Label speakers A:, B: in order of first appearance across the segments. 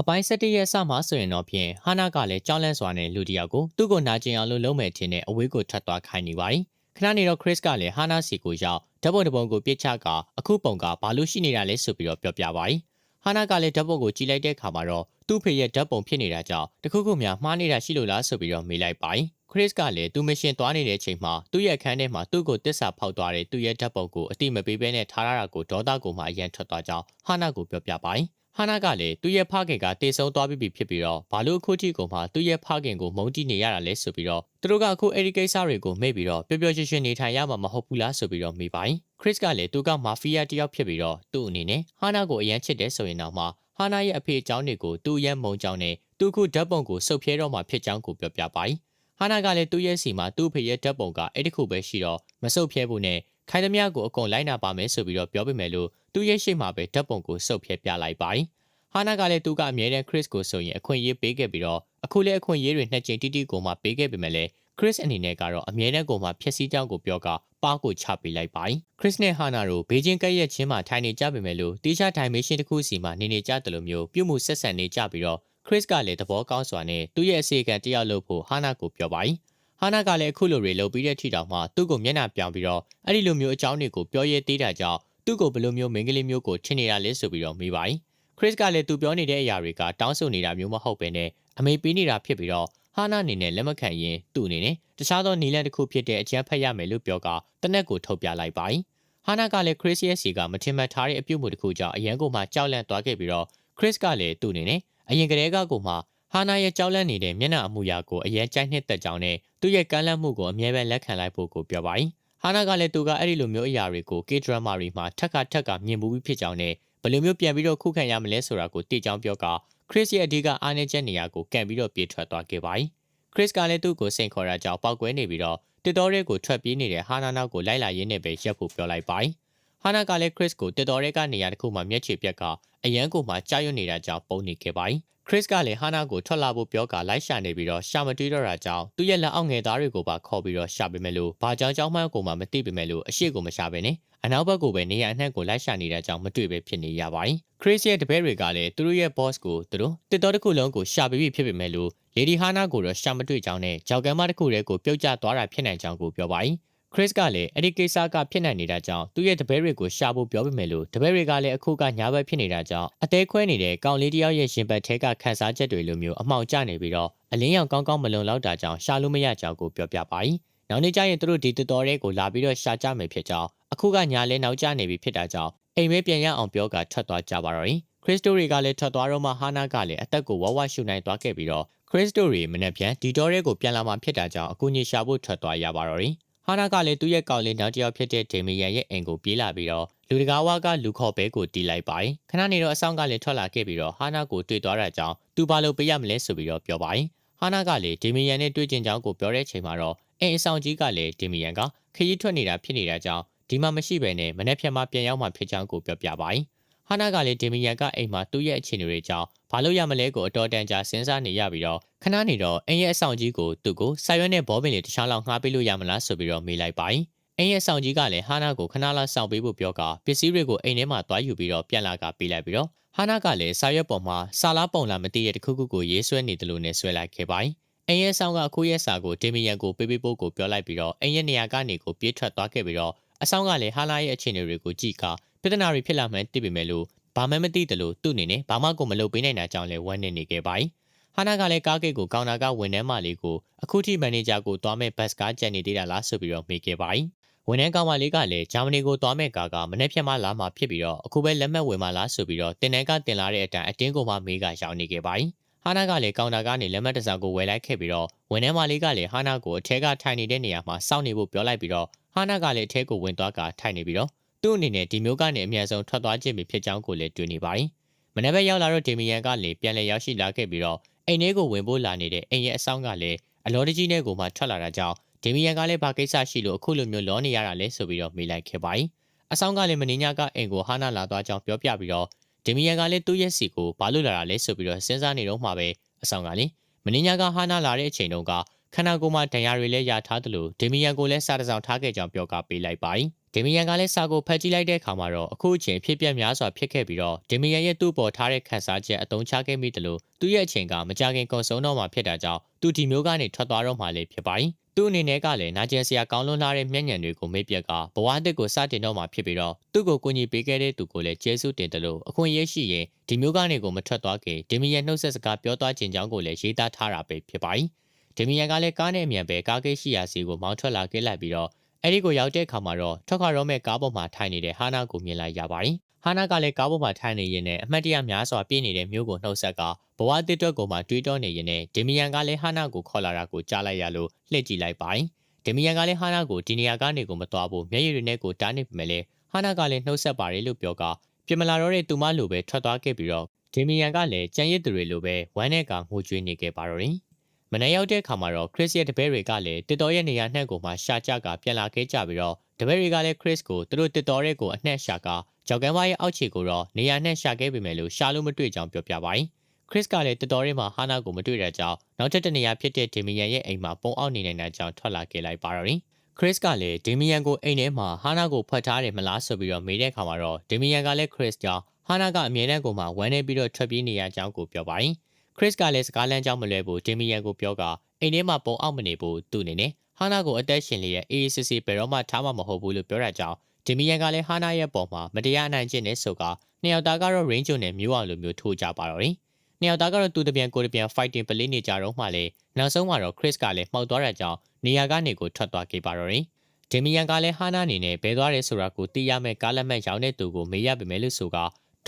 A: အပိုင်း၁၁ရက်အစမှဆိုရင်တော့ဖြင့်ဟာနာကလည်းကြောက်လန့်စွာနဲ့လူတစ်ယောက်ကိုသူ့ကိုနာကျင်အောင်လို့လုံးမဲ့ထင်တဲ့အဝေးကိုထပ်သွားခိုင်းနေပါတယ်ခဏနေတော့ခရစ်ကလည်းဟာနာစီကိုရောက်ဓာတ်ပုံတစ်ပုံကိုပြစ်ချကအခုပုံကဘာလို့ရှိနေတာလဲဆိုပြီးတော့ပြောပြပါတယ်ဟာနာကလည်းဓာတ်ပုံကိုကြည့်လိုက်တဲ့အခါမှာတော့သူ့ဖေရဲ့ဓာတ်ပုံဖြစ်နေတာကြောင့်တခုခုများမှားနေတာရှိလို့လားဆိုပြီးတော့မေးလိုက်ပါတယ်ခရစ်ကလည်းသူမရှင်သွားနေတဲ့အချိန်မှာသူ့ရဲ့အခန်းထဲမှာသူ့ကိုတစ္ဆာဖောက်သွားတဲ့သူ့ရဲ့ဓာတ်ပုံကိုအတိမပေးဘဲနဲ့ထားရတာကိုဒေါသကိုမှအရန်ထွက်သွားကြောင်းဟာနာကိုပြောပြပါတယ် ဟာနာကလည်းသူ့ရဲ့ဖခင်ကတေဆုံသွားပြီးပြီဖြစ်ပြီးတော့ဘာလို့အခုထိကိုမှသူ့ရဲ့ဖခင်ကိုမုန်းတီးနေရတာလဲဆိုပြီးတော့သူတို့ကအခုအဲ့ဒီကိစ္စတွေကိုမေ့ပြီးတော့ပျော်ပျော်ရွှင်ရွှင်နေထိုင်ရမှာမဟုတ်ဘူးလားဆိုပြီးတော့မေးပါတယ်ခရစ်ကလည်းသူကမာဖီးယားတယောက်ဖြစ်ပြီးတော့သူ့အနေနဲ့ဟာနာကိုအရန်ချစ်တယ်ဆိုရင်တော့မှဟာနာရဲ့အဖေအကြောင်းတွေကိုသူ့ရဲ့မုန်းကြောင်းနဲ့သူခုဓာတ်ပုံကိုစုပ်ဖြဲတော့မှဖြစ်ကြောင်းကိုပြောပြပါတယ်ဟာနာကလည်းသူ့ရဲ့စီမှာသူ့ဖေရဲ့ဓာတ်ပုံကအဲ့ဒီခုပဲရှိတော့မစုပ်ဖြဲဖို့နဲ့ခိုင်သမျှကိုအကုန်လိုက်နာပါမယ်ဆိုပြီးတော့ပြောပြမယ်လို့သူ့ရဲ့ရှိမှာပဲဓာတ်ပုံကိုစုပ်ဖြဲပြလိုက်ပါတယ် ဟာနာကလည်းသူကအမြဲတမ်းခရစ်ကိုဆိုရင်အခွင့်အရေးပေးခဲ့ပြီးတော့အခုလည်းအခွင့်အရေးတွေနှစ်ကြိမ်တိတိကိုမှပေးခဲ့ပေမဲ့လည်းခရစ်အနေနဲ့ကတော့အမြဲတမ်းကိုမှဖြည့်ဆည်းကြောင်းကိုပြောကပါကိုချပေးလိုက်ပါတယ်ခရစ်နဲ့ဟာနာတို့ဘေဂျင်းကက်ရဲ့ချင်းမှာထိုင်နေကြပေမဲ့လို့တီးခြားဒိုင်မေရှင်တစ်ခုစီမှာနေနေကြတယ်လို့မျိုးပြုမှုဆက်ဆံနေကြပြီးတော့ခရစ်ကလည်းသဘောကောင်းစွာနဲ့သူ့ရဲ့အစီအကံတယောက်လို့ဖို့ဟာနာကိုပြောပါတယ်ဟာနာကလည်းအခုလိုတွေလုပ်ပြီးတဲ့ထိတောင်မှသူ့ကိုမျက်နှာပြောင်ပြီးတော့အဲ့ဒီလိုမျိုးအကြောင်းတွေကိုပြောရဲသေးတာကြောင့်သူ့ကိုဘယ်လိုမျိုးမိန်းကလေးမျိုးကိုထင်နေတာလဲဆိုပြီးတော့မေးပါတယ် ခရစ်ကလည်းသူပြောနေတဲ့အရာတွေကတောင်းဆိုနေတာမျိုးမဟုတ်ပဲနဲ့အမေပေးနေတာဖြစ်ပြီးတော့ဟာနာအနေနဲ့လက်မခံရင်သူ့အနေနဲ့တခြားသောနီလန်တစ်ခုဖြစ်တဲ့အကျန်းဖက်ရမယ်လို့ပြောကတနက်ကိုထုတ်ပြလိုက်ပါတယ်ဟာနာကလည်းခရစ်ရဲ့စီကမထင်မှတ်ထားတဲ့အပြုတ်မှုတစ်ခုကြောင့်အရန်ကိုမှကြောက်လန့်သွားခဲ့ပြီးတော့ခရစ်ကလည်းသူ့အနေနဲ့အရင်ကတည်းကကိုမှဟာနာရဲ့ကြောက်လန့်နေတဲ့မျက်နှာအမူအရာကိုအရင်ကြိုက်နှစ်သက်ကြောင်းနဲ့သူ့ရဲ့ကမ်းလှမ်းမှုကိုအမြဲပဲလက်ခံလိုက်ဖို့ကိုပြောပါတယ်ဟာနာကလည်းသူကအဲ့ဒီလိုမျိုးအရာတွေကို K drama တွေမှာထက်ကထက်ကမြင်မှုပြီးဖြစ်ကြောင်းနဲ့ ဘယ်လိုမျိုးပြန်ပြီးတော့ခုခံရမလဲဆိုတာကိုသိကြောင်းပြောကခရစ်ရဲ့အဓိကအားနည်းချက်နေရာကိုကန်ပြီးတော့ပြေးထွက်သွားခဲ့ပါတယ်ခရစ်ကလည်းသူ့ကိုစိန်ခေါ်တာကြောင့်ပောက်ကွဲနေပြီးတော့တစ်တော်ရဲကိုထွက်ပြေးနေတဲ့ဟာနာနောက်ကိုလိုက်လာရင်းနဲ့ပဲရက်ဖို့ပြောလိုက်ပါတယ်ဟာနာကလည်းခရစ်ကိုတစ်တော်ရဲကနေရာတစ်ခုမှမျက်ခြေပြက်ကအရန်ကိုမှကြာရွတ်နေတာကြောင့်ပုံနေခဲ့ပါတယ် ခရစ်ကလည်းဟာနာကိုထွက်လာဖို့ပြောကလိုက်ရှာနေပြီးတော့ရှာမတွေ့တော့တာကြောင့်သူ့ရဲ့လက်အောက်ငယ်သားတွေကိုပါခေါ်ပြီးတော့ရှာပေးမယ်လို့ဘာကြောင်ကြောင်မှန်းကိုမှမသိပေမဲ့လို့အရှိကိုမရှာပဲနဲ့အနောက်ဘက်ကိုပဲနေရအနှံ့ကိုလိုက်ရှာနေတာကြောင့်မတွေ့ပဲဖြစ်နေရပါတယ်ခရစ်ရဲ့တပည့်တွေကလည်းသူတို့ရဲ့ boss ကိုသူတို့တစ်တော်တစ်ခုလုံးကိုရှာပေးပြီးဖြစ်ပေမဲ့လို့လေဒီဟာနာကိုတော့ရှာမတွေ့ကြောင်းနဲ့ကြောက်ကမ်းမတစ်ခုတည်းကိုပြုတ်ကျသွားတာဖြစ်နိုင်ကြောင်းကိုပြောပါတယ်ခ ရစ်ကလည်းအဲ့ဒီကိစ္စကဖြစ်နိုင်နေတာကြောင့်သူ့ရဲ့တပည့်တွေကိုရှာဖို့ပြောပေမဲ့လို့တပည့်တွေကလည်းအခုကညာဘက်ဖြစ်နေတာကြောင့်အသေးခွဲနေတဲ့ကောင်လေးတယောက်ရဲ့ရင်ဘတ်ထဲကခန်းစားချက်တွေလိုမျိုးအမှောင်ကျနေပြီးတော့အလင်းရောင်ကောင်းကောင်းမလုံလောက်တာကြောင့်ရှာလို့မရကြောင်းကိုပြောပြပါ යි ။နောက်နေ့ကျရင်သူတို့ဒီတတော်တွေကိုလာပြီးတော့ရှာကြမယ်ဖြစ်ကြောင်းအခုကညာလဲနောက်ကျနေပြီဖြစ်တာကြောင့်အိမ်မဲပြန်ရအောင်ပြောကထွက်သွားကြပါတော့။ခရစ်စတိုတွေကလည်းထွက်သွားတော့မှဟာနာကလည်းအသက်ကိုဝဝရှုနိုင်သွားခဲ့ပြီးတော့ခရစ်စတိုတွေမနေ့ပြန်ဒီတော်ရဲကိုပြန်လာမှဖြစ်တာကြောင့်အကူကြီးရှာဖို့ထွက်သွားရပါတော့။ ဟာနာကလည်းသူ့ရဲ့ကောင်လေးနောက်တစ်ယောက်ဖြစ်တဲ့ဒေမီယန်ရဲ့အိမ်ကိုပြေးလာပြီးတော့လူတကာဝါကလူခေါ်ဘဲကိုတီးလိုက်ပါတယ်ခဏနေတော့အဆောင်ကလည်းထွက်လာခဲ့ပြီးတော့ဟာနာကိုတွေ့သွားတာကြောင့်သူဘာလို့ပေးရမလဲဆိုပြီးတော့ပြောပါတယ်ဟာနာကလည်းဒေမီယန်နဲ့တွေ့ကျင်ကြောင်းကိုပြောတဲ့ချိန်မှာတော့အိမ်အဆောင်ကြီးကလည်းဒေမီယန်ကခရီးထွက်နေတာဖြစ်နေတာကြောင့်ဒီမှာမရှိဘဲနဲ့မနေ့ဖြန်မှပြန်ရောက်မှဖြစ်ကြောင်းကိုပြောပြပါတယ်ဟာနာကလည်းဒေမီယန်ကအိမ်မှာသူ့ရဲ့အခြေအနေတွေကြောင့် ဘာလို့ရမလဲကိုအတော်တန်ကြာစဉ်းစားနေရပြီးတော့ခဏနေတော့အင်းရဲ့အဆောင်ကြီးကိုသူ့ကိုဆာရွက်နဲ့ဘောပင်လေးတစ်ခြားလောက်ငှားပေးလို့ရမလားဆိုပြီးတော့မေးလိုက်ပါတယ်။အင်းရဲ့ဆောင်ကြီးကလည်းဟာနာကိုခဏလောက်စောင့်ပေးဖို့ပြောကပစ္စည်းတွေကိုအိမ်ထဲမှာသွားယူပြီးတော့ပြန်လာကပေးလိုက်ပြီးတော့ဟာနာကလည်းဆာရွက်ပေါ်မှာဆာလာပုံလာမသိတဲ့တခုခုကိုရေးဆွဲနေတယ်လို့နဲ့ဆွဲလိုက်ခဲ့ပါတယ်။အင်းရဲ့ဆောင်ကအခုရဲ့စာကိုဒေမီယန်ကိုပေးပေးဖို့ကိုပြောလိုက်ပြီးတော့အင်းရဲ့နေရာကနေကိုပြေးထွက်သွားခဲ့ပြီးတော့အဆောင်ကလည်းဟာနာရဲ့အခြေအနေတွေကိုကြည့်ကပြဿနာတွေဖြစ်လာမှန်းသိပေမဲ့လို့ ဘာမှမသိတယ်လို့သူ့အနေနဲ့ဘာမှကိုမလုပ်ပေးနိုင်တာကြောင့်လည်းဝမ်းနေနေခဲ့ပါတယ်။ဟာနာကလည်းကားဂိတ်ကိုကောင်တာကဝန်ထမ်းမလေးကိုအခုထိမန်နေဂျာကိုသွားမဲ့ဘတ်စကားကြံနေသေးတာလားဆိုပြီးတော့မေးခဲ့ပါတယ်။ဝန်ထမ်းကောင်မလေးကလည်းဂျာမနီကိုသွားမဲ့ကားကမနေ့ဖြန်မှလာမှဖြစ်ပြီးတော့အခုပဲလက်မှတ်ဝင်မှလားဆိုပြီးတော့တင်တန်းကတင်လာတဲ့အတိုင်းအတင်းကိုမှမေးကရောက်နေခဲ့ပါတယ်။ဟာနာကလည်းကောင်တာကနေလက်မှတ်တစ်စောင်ကိုဝယ်လိုက်ခဲ့ပြီးတော့ဝန်ထမ်းမလေးကလည်းဟာနာကိုအထက်ကထိုင်နေတဲ့နေရာမှာစောင့်နေဖို့ပြောလိုက်ပြီးတော့ဟာနာကလည်းအထက်ကိုဝင်သွားကထိုင်နေပြီးတော့ သူ့အနေနဲ့ဒီမျိုးကနေအမြန်ဆုံးထွက်သွားခြင်းပဲဖြစ်ကြောင်းကိုလည်းတွေ့နေပါတယ်။မနေ့ကရောက်လာတော့ဒေမီယန်ကလည်းပြန်လည်ရောက်ရှိလာခဲ့ပြီးတော့အိမ်ထဲကိုဝင်ဖို့လာနေတဲ့အိမ်ရဲ့အဆောင်ကလည်းအလောတကြီးနဲ့ကိုမှထွက်လာတာကြောင့်ဒေမီယန်ကလည်းဘာကိစ္စရှိလို့အခုလိုမျိုးလောနေရတာလဲဆိုပြီးတော့မေးလိုက်ခဲ့ပါတယ်။အဆောင်ကလည်းမင်းညာကအိမ်ကိုဟာနာလာသွားကြောင်းပြောပြပြီးတော့ဒေမီယန်ကလည်းသူ့ရဲ့စီကိုဘာလို့လာတာလဲဆိုပြီးတော့စဉ်းစားနေတော့မှပဲအဆောင်ကလည်းမင်းညာကဟာနာလာတဲ့အချိန်တုန်းကခန္ဓာကိုယ်မှာဒဏ်ရာတွေလည်းရထားသလိုဒေမီယန်ကိုလည်းစားတစောင်ထားခဲ့ကြောင်းပြောကပေးလိုက်ပါတယ်။ ဒေမီယန်ကလည်းစာကိုဖတ်ကြည့်လိုက်တဲ့အခါမှာတော့အခုအချိန်ဖြစ်ပျက်များစွာဖြစ်ခဲ့ပြီးတော့ဒေမီယန်ရဲ့သူ့ပေါ်ထားတဲ့ခန်းစားချက်အတုံးချခဲ့မိတယ်လို့သူ့ရဲ့အချိန်ကမကြခင်ကုန်ဆုံးတော့မှဖြစ်တာကြောင့်သူဒီမျိုးကနေထွက်သွားတော့မှလည်းဖြစ်ပါတယ်။သူ့အနေနဲ့ကလည်းနာကျင်စရာကောင်းလွန်းလာတဲ့မျက်ညံတွေကိုမေ့ပြက်ကဘဝအသစ်ကိုစတင်တော့မှဖြစ်ပြီးတော့သူ့ကိုကူညီပေးခဲ့တဲ့သူကိုလည်းကျေးဇူးတင်တယ်လို့အခွင့်အရေးရှိရင်ဒီမျိုးကနေကိုမထွက်သွားခင်ဒေမီယန်နှုတ်ဆက်စကားပြောသွားခြင်းကြောင့်ကိုလည်းရေးသားထားတာပဲဖြစ်ပါတယ်။ဒေမီယန်ကလည်းကားနဲ့အမြန်ပဲကားကိတ်ရှိရာစီကိုမောင်းထွက်လာခဲ့လိုက်ပြီးတော့ အဲ့ဒီကိုရောက်တဲ့အခါမှာတော့ထွက်ခွာတော့မဲ့ကားပေါ်မှာထိုင်နေတဲ့ဟာနာကိုမြင်လိုက်ရပါတယ်။ဟာနာကလည်းကားပေါ်မှာထိုင်နေရင်နဲ့အမှတ်တရများစွာပြည့်နေတဲ့မျိုးကိုနှုတ်ဆက်ကဘဝတစ်တွက်ကိုမှတွေးတောနေရင်နဲ့ဒေမီယန်ကလည်းဟာနာကိုခေါ်လာတာကိုကြားလိုက်ရလို့လှည့်ကြည့်လိုက်ပါတယ်။ဒေမီယန်ကလည်းဟာနာကိုဒီနေရာကနေကိုမသွားဘူးမျက်ရည်တွေနဲ့ကိုတားနေပေမဲ့လည်းဟာနာကလည်းနှုတ်ဆက်ပါတယ်လို့ပြောကပြင်မလာတော့တဲ့သူမလိုပဲထွက်သွားခဲ့ပြီးတော့ဒေမီယန်ကလည်းကြံရစ်သူတွေလိုပဲဝမ်းနဲ့ကငိုကြွေးနေခဲ့ပါတော့တယ်။ မနေ့ရောက်တဲ့အခါမှာတော့ Chris ရဲ့တပည့်တွေကလည်းတစ်တော်ရဲ့နေရာနှက်ကိုမှရှာကြကပြန်လာခဲ့ကြပြီးတော့တပည့်တွေကလည်း Chris ကိုသူတို့တစ်တော်ရဲ့ကိုအနှက်ရှာကကြောက်ကမ်းပါရဲ့အောက်ခြေကိုတော့နေရာနှက်ရှာခဲ့ပေမဲ့လို့ရှာလို့မတွေ့ကြောင်းပြောပြပါတယ်။ Chris ကလည်းတစ်တော်ရဲ့မှာဟာနာကိုမတွေ့တဲ့ကြောင်းနောက်ထပ်တနေရာဖြစ်တဲ့ Damian ရဲ့အိမ်မှာပုံအောက်နေနိုင်တဲ့ကြောင်းထွက်လာခဲ့လိုက်ပါတော့တယ်။ Chris ကလည်း Damian ကိုအိမ်ထဲမှာဟာနာကိုဖွက်ထားတယ်မလားဆိုပြီးတော့မေးတဲ့အခါမှာတော့ Damian ကလည်း Chris ကြောင့်ဟာနာကအမြဲတမ်းကိုမှဝမ်းနေပြီးတော့ထွက်ပြေးနေရကြောင်းကိုပြောပါတယ်။ Chris ကလည်းစကားလမ်းကြောင်းမလွဲဘူး Damian ကိုပြောကအိမ်ထဲမှာပုံအောင်မနေဘူးသူအနေနဲ့ဟာနာကိုအသက်ရှင်လျက်အေးအေးဆေးဆေးဘယ်တော့မှထားမှာမဟုတ်ဘူးလို့ပြောတာကြောင့်ဒီမီယန်ကလည်းဟာနာရဲ့ပုံမှာမတရားအနိုင်ကျင့်နေဆိုကနှစ်ယောက်သားကတော့ range နဲ့မျိုးအောင်လိုမျိုးထိုးကြပါတော့တယ်။နှစ်ယောက်သားကတော့သူတပြန်ကိုတပြန် fighting ပလေးနေကြတော့မှလေနောက်ဆုံးမှာတော့ Chris ကလည်းမှောက်သွားတဲ့ကြောင့်နေရာကနေကိုထွက်သွားခဲ့ပါတော့တယ်။ဒီမီယန်ကလည်းဟာနာအနေနဲ့ဘဲသွားတယ်ဆိုတာကိုသိရမဲ့ကားလက်မှတ်ရောင်းတဲ့သူကိုမေးရပေမဲ့လို့ဆိုက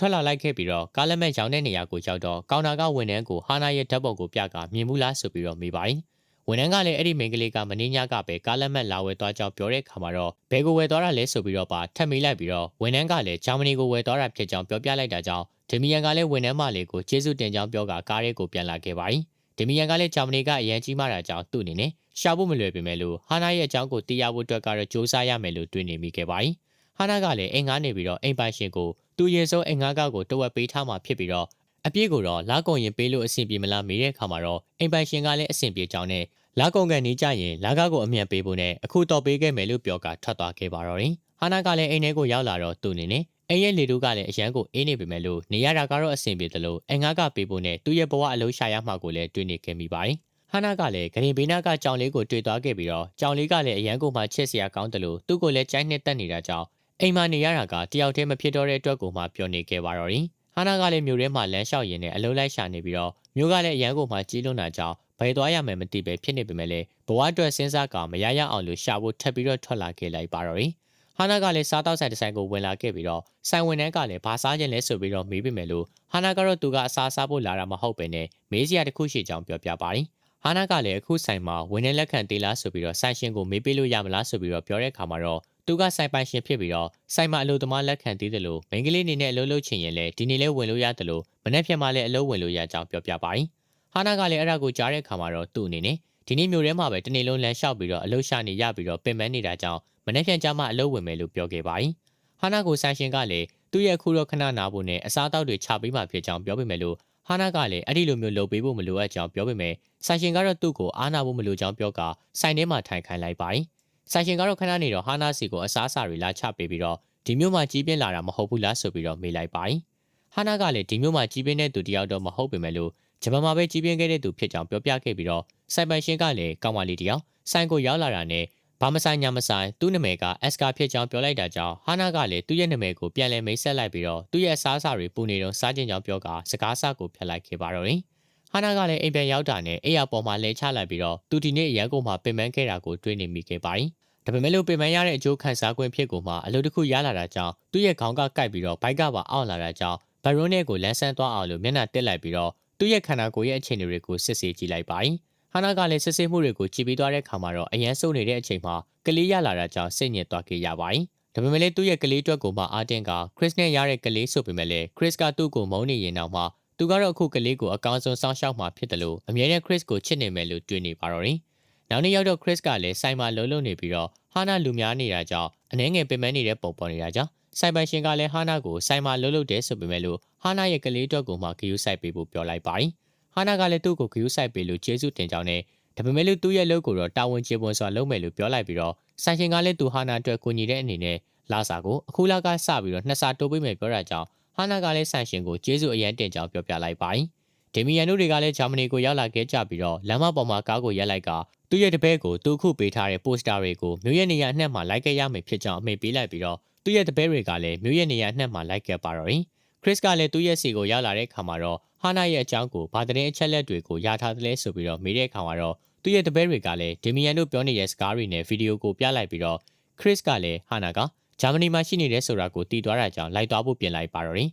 A: ထွက်လာလိုက်ခဲ့ပြီးတော့ကားလက်မဲ့ရောင်းတဲ့နေရာကိုရောက်တော့ကောင်တာကဝန်ထမ်းကိုဟာနာရဲ့ဓာတ်ပုံကိုပြကမြင်မှုလားဆိုပြီးတော့မေးပါတယ်။ဝန်ထမ်းကလည်းအဲ့ဒီမိန်းကလေးကမင်းညကပဲကားလက်မဲ့လာဝယ်သွားကြောင်းပြောတဲ့အခါမှာတော့ဘယ်ကိုဝယ်သွားတာလဲဆိုပြီးတော့ပါထပ်မေးလိုက်ပြီးတော့ဝန်ထမ်းကလည်းဂျာမနီကိုဝယ်သွားတာဖြစ်ကြောင်းပြောပြလိုက်တာကြောင့်ဒမီယန်ကလည်းဝန်ထမ်းမလေးကိုကျေးဇူးတင်ကြောင်းပြောကကားရဲကိုပြန်လာခဲ့ပါတယ်။ဒမီယန်ကလည်းဂျာမနီကအရန်ကြီးမာတာကြောင့်သူ့အနေနဲ့ရှာဖို့မလွယ်ပေမဲ့လို့ဟာနာရဲ့အကြောင်းကိုသိရဖို့အတွက်ကတော့စူးစမ်းရမယ်လို့တွေးနေမိခဲ့ပါတယ်။ဟာနာကလည်းအိမ်ငားနေပြီးတော့အိမ်ပိုင်ရှင်ကို သူရေဆုံးအိမ်ငါးကောက်ကိုတဝက်ပေးထားမှဖြစ်ပြီးတော့အပြည့်ကိုတော့လာကုံရင်ပေးလို့အဆင်ပြေမလားမေးတဲ့အခါမှာတော့အိမ်ပိုင်ရှင်ကလည်းအဆင်ပြေကြောင်းနဲ့လာကုံကန်နေကြရင်လာကားကိုအမြန်ပေးဖို့နဲ့အခုတော့ပေးခဲ့မယ်လို့ပြောကထွက်သွားခဲ့ပါတော့တယ်။ဟာနာကလည်းအိမ်ထဲကိုရောက်လာတော့သူ့အနေနဲ့အိမ်ရဲ့လေတို့ကလည်းအရန်ကိုအေးနေပေမဲ့လို့နေရတာကတော့အဆင်ပြေတယ်လို့အိမ်ငါးကပေးဖို့နဲ့သူ့ရဲ့ဘဝအလုံးရှာရမှာကိုလည်းတွေးနေခဲ့မိပါတယ်။ဟာနာကလည်းဂရင်ဘေးနာကကြောင်လေးကိုတွေ့သွားခဲ့ပြီးတော့ကြောင်လေးကလည်းအရန်ကိုမှချစ်စရာကောင်းတယ်လို့သူ့ကိုလည်းကြိုက်နှစ်တက်နေတာကြောင့် အိမ်မှာနေရတာကတယောက်တည်းမဖြစ်တော့တဲ့အတွက်ကိုမှပြောနေခဲ့ပါတော့တယ်။ဟာနာကလည်းမြို့ထဲမှာလမ်းလျှောက်ရင်းနဲ့အလုံးလိုက်ရှာနေပြီးတော့မြို့ကလည်းအရန်ကိုမှကြီးလွန်းတာကြောင့်ဘယ်သွားရမယ်မသိပဲဖြစ်နေပေမဲ့လည်းဘဝအတွက်စဉ်းစားကမရရအောင်လို့ရှာဖို့ထပ်ပြီးတော့ထွက်လာခဲ့လိုက်ပါတော့တယ်။ဟာနာကလည်းစားတောက်ဆိုင်တစ်ဆိုင်ကိုဝင်လာခဲ့ပြီးတော့ဆိုင်ဝင်တန်းကလည်းဘာစားခြင်းလဲဆိုပြီးတော့မေးပေမဲ့လို့ဟာနာကတော့သူကအစားစားဖို့လာတာမဟုတ်ပဲနဲ့မေးစရာတစ်ခုရှိကြောင်းပြောပြပါတယ်။ဟာနာကလည်းအခုဆိုင်မှာဝင်နေလက်ခံသေးလားဆိုပြီးတော့ဆိုင်ရှင်ကိုမေးပေးလို့ရမလားဆိုပြီးတော့ပြောတဲ့အခါမှာတော့ သူကစိုင်ပိုင်ရှင်ဖြစ်ပြီးတော့စိုင်မအလုပ်သမားလက်ခံသေးတယ်လို့မိန်းကလေးအနေနဲ့အလုပ်လုပ်ချင်ရင်လည်းဒီနေ့လဲဝင်လို့ရတယ်လို့မနေ့ဖြန်မှလည်းအလုပ်ဝင်လို့ရကြောင်းပြောပြပါတယ်။ဟာနာကလည်းအဲ့ဒါကိုကြားတဲ့အခါမှာတော့သူ့အနေနဲ့ဒီနေ့မျိုးထဲမှာပဲတနေ့လုံးလမ်းလျှောက်ပြီးတော့အလုပ်ရှာနေရပြီးတော့ပင်ပန်းနေတာကြောင့်မနေ့ဖြန်ကျမှအလုပ်ဝင်မယ်လို့ပြောခဲ့ပါတယ်။ဟာနာကိုဆိုင်ရှင်ကလည်းသူ့ရဲ့ခုတော့ခဏနာဖို့နဲ့အစားအသောက်တွေချပေးမှဖြစ်ကြောင်းပြောပေမဲ့လို့ဟာနာကလည်းအဲ့ဒီလိုမျိုးလုပ်ပေးဖို့မလိုအပ်ကြောင်းပြောပေမဲ့ဆိုင်ရှင်ကတော့သူ့ကိုအားနာဖို့မလိုကြောင်းပြောကဆိုင်ထဲမှာထိုင်ခိုင်းလိုက်ပါတယ်။ ဆိုင်ရှင်ကတော့ခဏနေတော့ဟာနာစီကိုအစားအစာတွေလာချပေးပြီးတော့ဒီမျိုးမှကြီးပြင်းလာတာမဟုတ်ဘူးလားဆိုပြီးတော့မေးလိုက်ပါတယ်။ဟာနာကလည်းဒီမျိုးမှကြီးပြင်းတဲ့သူတယောက်တော့မဟုတ်ပေမဲ့လို့ဂျပန်မှာပဲကြီးပြင်းခဲ့တဲ့သူဖြစ်ကြောင်းပြောပြခဲ့ပြီးတော့ဆိုင်ပိုင်ရှင်ကလည်းကောင်းပါလီတယောက်ဆိုင်ကိုရောက်လာတာနဲ့ဘာမဆိုင်ညာမဆိုင်သူ့နာမည်ကအက်စကာဖြစ်ကြောင်းပြောလိုက်တာကြောင့်ဟာနာကလည်းသူ့ရဲ့နာမည်ကိုပြန်လည်မိတ်ဆက်လိုက်ပြီးတော့သူ့ရဲ့အစားအစာတွေပူနေတော့စားခြင်းကြောင့်ပြောကစကားစကိုဖျက်လိုက်ခဲ့ပါတော့တယ်။ဟာနာကလည်းအိမ်ပြန်ရောက်တာနဲ့အိယာပေါ်မှာလဲချလိုက်ပြီးတော့သူဒီနေ့ရန်ကုန်မှာပင်ပန်းခဲ့တာကိုတွေးနေမိခဲ့ပါတယ်။ ဒါပေမဲ့လို့ပင်ပန်းရတဲ့အကျိုးခံစား권ဖြစ်ကိုမှအလုပ်တစ်ခုရလာတာကြောင့်သူ့ရဲ့ခေါင်းကကိုက်ပြီးတော့ဘိုက်ကပါအောင့်လာတာကြောင့်ဘရိုနဲ့ကိုလန်းဆန်းသွားအောင်လို့မျက်နှာတက်လိုက်ပြီးတော့သူ့ရဲ့ခန္ဓာကိုယ်ရဲ့အခြေအနေတွေကိုစစ်ဆေးကြည့်လိုက်ပါတယ်။ဟာနာကလည်းစစ်ဆေးမှုတွေကိုကြည့်ပြီးသွားတဲ့ခါမှာတော့အရန်စိုးနေတဲ့အချိန်မှာကလေးရလာတာကြောင့်စိတ်ညစ်သွားခဲ့ရပါတယ်။ဒါပေမဲ့လည်းသူ့ရဲ့ကလေးအတွက်ကိုမှအာတင်ကခရစ်နဲ့ရတဲ့ကလေးဆိုပေမဲ့လည်းခရစ်ကသူ့ကိုမုန်းနေရင်တော့မှသူကတော့အခုကလေးကိုအကောင်းဆုံးစောင့်ရှောက်မှာဖြစ်တယ်လို့အမြဲတမ်းခရစ်ကိုချစ်နေမယ်လို့တွေးနေပါတော့တယ်။ နောက်နေ့ရောက်တော့ခရစ်ကလည်းဆိုင်မှာလှုပ်လှုပ်နေပြီးတော့ဟာနာလူများနေတာကြောင့်အနှဲငယ်ပင်ပန်းနေတဲ့ပုံပေါ်နေတာကြောင့်ဆိုင်ပိုင်ရှင်ကလည်းဟာနာကိုဆိုင်မှာလှုပ်လှုပ်တယ်ဆိုပေမဲ့လို့ဟာနာရဲ့ကလေးအတွက်ကိုမှဂယူးဆိုင်ပေးဖို့ပြောလိုက်ပါတယ်။ဟာနာကလည်းသူ့ကိုဂယူးဆိုင်ပေးလို့ကျေးဇူးတင်ကြောင်းနဲ့ဒါပေမဲ့လို့သူ့ရဲ့လုပ်ကိုတော့တာဝန်ကျေပွန်စွာလုပ်မယ်လို့ပြောလိုက်ပြီးတော့ဆိုင်ရှင်ကလည်းသူဟာနာအတွက်ကူညီတဲ့အနေနဲ့လာစာကိုအခုလကစပြီးတော့နှစ်ဆတိုးပေးမယ်ပြောတာကြောင့်ဟာနာကလည်းဆန်ရှင်ကိုကျေးဇူးအရန်တင်ကြောင်းပြောပြလိုက်ပါတယ် ဒေမီယန်တို့တွေကလည်းဂျာမနီကိုရောက်လာခဲ့ကြပြီးတော့လမ်းမပေါ်မှာကားကိုရက်လိုက်ကသူ့ရဲ့တပည့်ကိုသူခုပေးထားတဲ့ပိုစတာတွေကိုမြို့ရဲ့နေရာအနှံ့မှာလိုက်ခဲ့ရမယ်ဖြစ်ကြောင်းအမိန့်ပေးလိုက်ပြီးတော့သူ့ရဲ့တပည့်တွေကလည်းမြို့ရဲ့နေရာအနှံ့မှာလိုက်ခဲ့ပါတော့တယ်ခရစ်ကလည်းသူ့ရဲ့စီကိုရောက်လာတဲ့အခါမှာတော့ဟာနာရဲ့အကြောင်းကိုဘာသတင်းအချက်လက်တွေကိုရထားတယ်လဲဆိုပြီးတော့မေးတဲ့အခါမှာတော့သူ့ရဲ့တပည့်တွေကလည်းဒေမီယန်တို့ပြောနေတဲ့စကားတွေနဲ့ဗီဒီယိုကိုပြလိုက်ပြီးတော့ခရစ်ကလည်းဟာနာကဂျာမနီမှာရှိနေတဲ့ဆိုတာကိုတည်သွားတာကြောင့်လိုက်သွားဖို့ပြင်လိုက်ပါတော့တယ်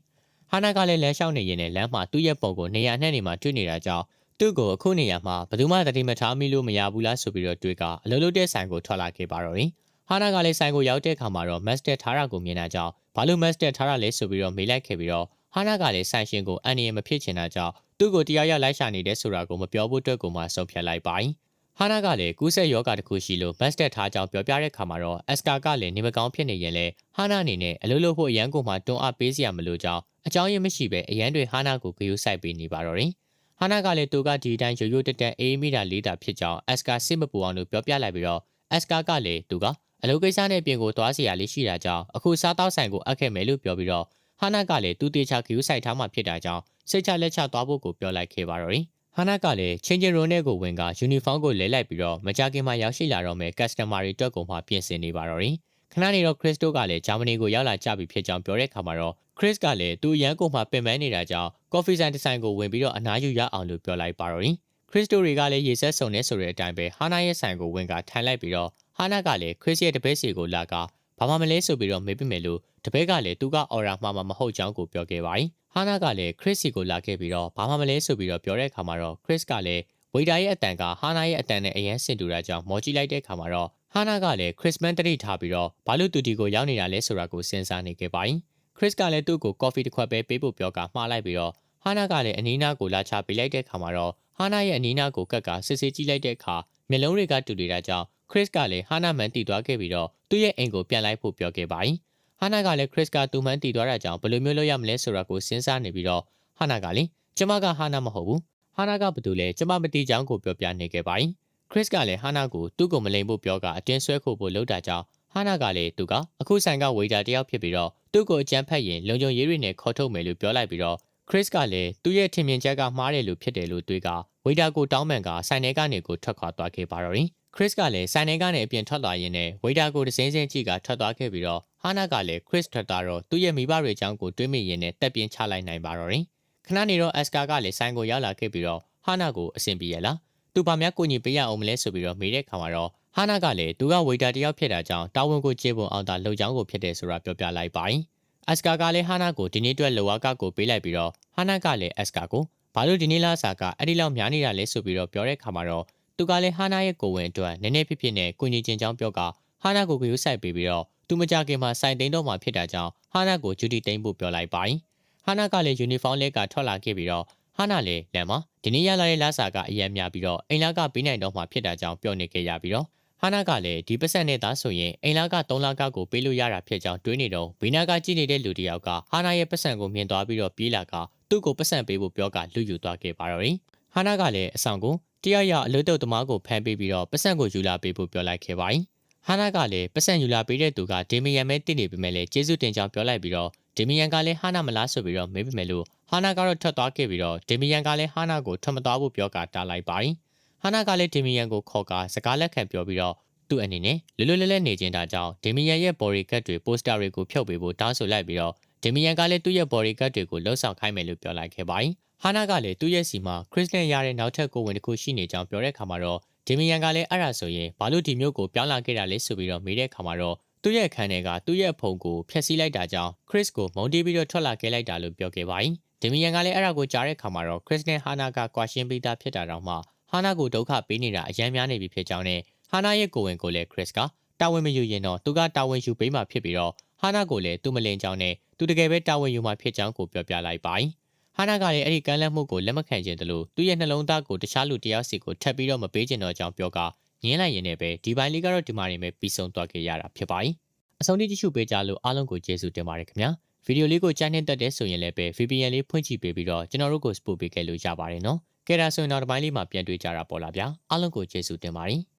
A: ဟာနာကလည်းလမ်းလျှောက်နေရင်လည်းလမ်းမှာသူ့ရဲ့ပုံကိုနေရာနှံ့နေမှာတွေ့နေတာကြောင့်သူ့ကိုအခုနေရာမှာဘယ်သူမှတတိမထားမိလို့မရဘူးလားဆိုပြီးတော့တွေးကအလုံးလုံးတဲ့ဆိုင်ကိုထွက်လာခဲ့ပါတော့တယ်ဟာနာကလည်းဆိုင်ကိုရောက်တဲ့အခါမှာတော့မတ်စတက်ထားတာကိုမြင်တာကြောင့်ဘာလို့မတ်စတက်ထားတာလဲဆိုပြီးတော့မေးလိုက်ခဲ့ပြီးတော့ဟာနာကလည်းဆိုင်ရှင်ကိုအန်နီယမဖြစ်ချင်တာကြောင့်သူ့ကိုတရားရလိုက်ရှာနေတဲ့ဆိုတာကိုမပြောဖို့အတွက်ကိုမှဆုံးဖြတ်လိုက်ပါတယ်ဟာနာကလည်းကူးဆက်ယောဂတစ်ခုရှိလို့မတ်စတက်ထားကြောင်းပြောပြတဲ့ခါမှာတော့အက်စကာကလည်းနေမကောင်းဖြစ်နေရင်လေဟာနာအနေနဲ့အလုပ်လုပ်ဖို့အရန်ကိုမှတွန်းအားပေးစရာမလိုကြောင်း အကြောင်းရင်းမရှိပဲအရန်တွေဟာနာကိုဂရုစိုက်ပေးနေပါတော့တယ်။ဟာနာကလည်းသူကဒီတိုင်းရိုးရိုးတက်တက်အေးမိတာလေးတာဖြစ်ကြောင်းအက်စကာစစ်မပူအောင်လို့ပြောပြလိုက်ပြီးတော့အက်စကာကလည်းသူကအလုပ်ကိစ္စနဲ့ပြင်ကိုသွားစီရလေးရှိတာကြောင့်အခုစားတောက်ဆိုင်ကိုအပ်ခဲ့မယ်လို့ပြောပြီးတော့ဟာနာကလည်းသူတေချာဂရုစိုက်ထားမှဖြစ်တာကြောင့်စိတ်ချလက်ချသွားဖို့ကိုပြောလိုက်ခဲ့ပါတော့တယ်။ဟာနာကလည်းချင်းချင်းရိုနဲ့ကိုဝင်ကယူနီဖောင်းကိုလဲလိုက်ပြီးတော့မကြခင်မှာရောက်ရှိလာတော့မယ်ကတ်စတမာတွေအတွက်ကိုမှပြင်ဆင်နေပါတော့တယ်။ ခဏနေတော့ခရစ်စတိုကလည်းဂျာမနီကိုရောက်လာကြပြီဖြစ်ကြောင်းပြောတဲ့အခါမှာတော့ခရစ်ကလည်းသူရန်ကုန်မှာပင်ပန်းနေတာကြောင့်ကော်ဖီဆိုင်တစ်ဆိုင်ကိုဝင်ပြီးတော့အနားယူရအောင်လို့ပြောလိုက်ပါတော့တယ်။ခရစ်စတိုတွေကလည်းရေဆက်ဆုံနေဆိုတဲ့အတိုင်းပဲဟာနာရဲ့ဆိုင်ကိုဝင်ကထိုင်လိုက်ပြီးတော့ဟာနာကလည်းခရစ်ရဲ့တပည့်စီကိုလာကဘာမှမလဲဆိုပြီးတော့မေးပြမယ်လို့တပည့်ကလည်းသူကအော်ရာမှာမဟုတ်ကြောင်းကိုပြောခဲ့ပါတယ်။ဟာနာကလည်းခရစ်စီကိုလာခဲ့ပြီးတော့ဘာမှမလဲဆိုပြီးတော့ပြောတဲ့အခါမှာတော့ခရစ်ကလည်းဝေတာရဲ့အတန်ကဟာနာရဲ့အတန်နဲ့အရင်ဆင်တူတာကြောင့်မော်ကြည့်လိုက်တဲ့အခါမှာတော့ ဟာနာကလည်းခရစ်မန်တတိထားပြီးတော့ဘာလို့တူတီကိုရောက်နေတာလဲဆိုတာကိုစဉ်းစားနေခဲ့ပါတယ်။ခရစ်ကလည်းသူ့ကိုကော်ဖီတစ်ခွက်ပဲပေးဖို့ပြောကမှားလိုက်ပြီးတော့ဟာနာကလည်းအနီးနားကိုလာချပေးလိုက်တဲ့အခါမှာတော့ဟာနာရဲ့အနီးနားကိုကက်ကစစ်စစ်ကြည့်လိုက်တဲ့အခါမျက်လုံးတွေကတူနေတာကြောင့်ခရစ်ကလည်းဟာနာမန်တီသွားခဲ့ပြီးတော့သူ့ရဲ့အိမ်ကိုပြန်လိုက်ဖို့ပြောခဲ့ပါတယ်။ဟာနာကလည်းခရစ်ကသူ့မှန်တီသွားတာကြောင့်ဘယ်လိုမျိုးလုပ်ရမလဲဆိုတာကိုစဉ်းစားနေပြီးတော့ဟာနာကလည်းကျမကဟာနာမဟုတ်ဘူး။ဟာနာကဘာလို့လဲကျမမတီကြောင်းကိုပြောပြနေခဲ့ပါတယ်။ ခရစ်ကလည်းဟာနာကိုသူ့ကိုမလိမ်ဖို့ပြောကအတင်းဆွဲခို့ဖို့လုပ်တာကြောင့်ဟာနာကလည်းသူကအခုဆိုင်ကဝေတာတယောက်ဖြစ်ပြီးတော့သူ့ကိုအကြမ်းဖက်ရင်လုံခြုံရေးတွေနဲ့ခေါ်ထုတ်မယ်လို့ပြောလိုက်ပြီးတော့ခရစ်ကလည်းသူ့ရဲ့ထင်မြင်ချက်ကမှားတယ်လို့ဖြစ်တယ်လို့တွေးကဝေတာကိုတောင်းပန်ကဆိုင်ထဲကနေကိုထွက်ခွာသွားခဲ့ပါတော့တယ်ခရစ်ကလည်းဆိုင်ထဲကနေအပြင်ထွက်သွားရင်းနဲ့ဝေတာကိုတစင်းစင်းကြည့်ကထွက်သွားခဲ့ပြီးတော့ဟာနာကလည်းခရစ်ထွက်သွားတော့သူ့ရဲ့မိဘတွေအကြောင်းကိုတွေးမိရင်းနဲ့တက်ပြင်းချလိုက်နိုင်ပါတော့တယ်ခဏနေတော့အက်စကာကလည်းဆိုင်ကိုရောက်လာခဲ့ပြီးတော့ဟာနာကိုအဆင်ပြေရလား သူဘာများကိုညီပေးရအောင်မလဲဆိုပြီးတော့မေးတဲ့ခါမှာတော့ဟာနာကလည်းသူကဝေတာတယောက်ဖြစ်တာကြောင့်တာဝန်ကိုကျေပွန်အောင်သာလှုပ်ချောင်းကိုဖြစ်တယ်ဆိုတာပြောပြလိုက်ပါတယ်အက်စကာကလည်းဟာနာကိုဒီနေ့အတွက်လောကကိုပေးလိုက်ပြီးတော့ဟာနာကလည်းအက်စကာကိုဘာလို့ဒီနေ့လာစာကအဲ့ဒီလောက်များနေတာလဲဆိုပြီးတော့ပြောတဲ့ခါမှာတော့သူကလည်းဟာနာရဲ့ကိုဝင်အတွက်နည်းနည်းဖြစ်ဖြစ်နဲ့ကိုညီချင်းချောင်းပြောကဟာနာကိုကြိုးဆိုင်ပေးပြီးတော့သူမကြခင်မှာစိုင်သိန်းတော့မှဖြစ်တာကြောင့်ဟာနာကိုဂျူတီသိန်းဖို့ပြောလိုက်ပါတယ်ဟာနာကလည်းယူနီဖောင်းလက်ကထွက်လာခဲ့ပြီးတော့ ဟာနာလည်းလမ်းမှာဒီနေ့ရလာတဲ့လာစာကအရင်များပြီးတော့အိမ်လာကပေးနိုင်တော့မှဖြစ်တာကြောင့်ပြောနေခဲ့ရပြီးတော့ဟာနာကလည်းဒီပတ်စံနဲ့သားဆိုရင်အိမ်လာက3လကကိုပေးလို့ရတာဖြစ်ကြောင်းတွေးနေတော့ဘေးနာကကြည့်နေတဲ့လူတယောက်ကဟာနာရဲ့ပတ်စံကိုမြင်သွားပြီးတော့ပြေးလာကသူ့ကိုပတ်စံပေးဖို့ပြောကလူယူသွားခဲ့ပါတော့တယ်ဟာနာကလည်းအဆောင်ကိုတရားရအလွတ်တုပ်သမားကိုဖမ်းပေးပြီးတော့ပတ်စံကိုယူလာပေးဖို့ပြောလိုက်ခဲ့ပါတယ်ဟာနာကလည်းပတ်စံယူလာပေးတဲ့သူကဒေမီယန်ပဲတည်နေပေမဲ့လည်းကျေးဇူးတင်ကြောင်းပြောလိုက်ပြီးတော့ဒေမီယန်ကလည်းဟာနာမလားဆိုပြီးတော့မေးပေမဲ့လို့ ဟာနာကတော့ထွက်သွားခဲ့ပြီးတော့ဒေမီယန်ကလည်းဟာနာကိုထွက်မသွားဖို့ပြောကတားလိုက်ပါတယ်ဟာနာကလည်းဒေမီယန်ကိုခေါ်ကစကားလက်ခံပြောပြီးတော့သူ့အနေနဲ့လွလွလည်လည်နေခြင်းတာကြောင့်ဒေမီယန်ရဲ့ body cut တွေ poster တွေကိုဖြုတ်ပေးဖို့တောင်းဆိုလိုက်ပြီးတော့ဒေမီယန်ကလည်းသူ့ရဲ့ body cut တွေကိုလှုပ်ဆောင်ခိုင်းမယ်လို့ပြောလိုက်ခဲ့ပါတယ်ဟာနာကလည်းသူ့ရဲ့စီမှာခရစ်စတန်ရတဲ့နောက်ထပ်ကိုဝင်တစ်ခုရှိနေကြောင်းပြောတဲ့အခါမှာတော့ဒေမီယန်ကလည်းအဲ့ဒါဆိုရင်ဘာလို့ဒီမျိုးကိုပြောင်းလာခဲ့တာလဲဆိုပြီးတော့မေးတဲ့အခါမှာတော့သူ့ရဲ့အခန်းထဲကသူ့ရဲ့ဖုန်းကိုဖျက်ဆီးလိုက်တာကြောင့်ခရစ်ကိုမုန်တီးပြီးတော့ထွက်လာခဲ့လိုက်တာလို့ပြောခဲ့ပါတယ်။ ဒေမီယန်ကလည်းအဲ့ဒါကိုကြားတဲ့အခါမှာတော့ခရစ်နဲ့ဟာနာကကွာရှင်းပေးတာဖြစ်တာတောင်မှဟာနာကိုဒုက္ခပေးနေတာအယမ်းများနေပြီဖြစ်ကြောင်းနဲ့ဟာနာရဲ့ကိုဝင်ကိုလည်းခရစ်ကတာဝန်မယူရင်တော့သူကတာဝန်ယူပေးမှဖြစ်ပြီးတော့ဟာနာကိုလည်းသူမလင်ကြောင်းနဲ့သူတကယ်ပဲတာဝန်ယူမှဖြစ်ကြောင်းကိုပြောပြလိုက်ပါတယ်။ဟာနာကလည်းအဲ့ဒီကမ်းလှမ်းမှုကိုလက်မခံခြင်းတလို့သူ့ရဲ့နှလုံးသားကိုတခြားလူတယောက်စီကိုထပ်ပြီးတော့မပေးခြင်းတော့ကြောင်းပြောကငင်းလိုက်ရင်လည်းပဲဒီပိုင်းလေးကတော့ဒီမှာနေပဲပြီးဆုံးသွားခဲ့ရတာဖြစ်ပါတယ်။အဆုံးထိကြည့်ရှုပေးကြလို့အားလုံးကိုကျေးဇူးတင်ပါတယ်ခင်ဗျာ။ ဗီဒီယိုလေးကိုကြိုက်နေတဲ့တဲ့ဆိုရင်လည်းပဲ VPN လေးဖွင့်ကြည့်ပေးပြီးတော့ကျွန်တော်တို့ကိုစပို့ပေးခဲ့လို့ရပါတယ်နော်။ကဲဒါဆိုရင်တော့ဒီပိုင်းလေးမှာပြန်တွေ့ကြတာပေါ်လာဗျာ။အားလုံးကိုကျေးဇူးတင်ပါတယ်။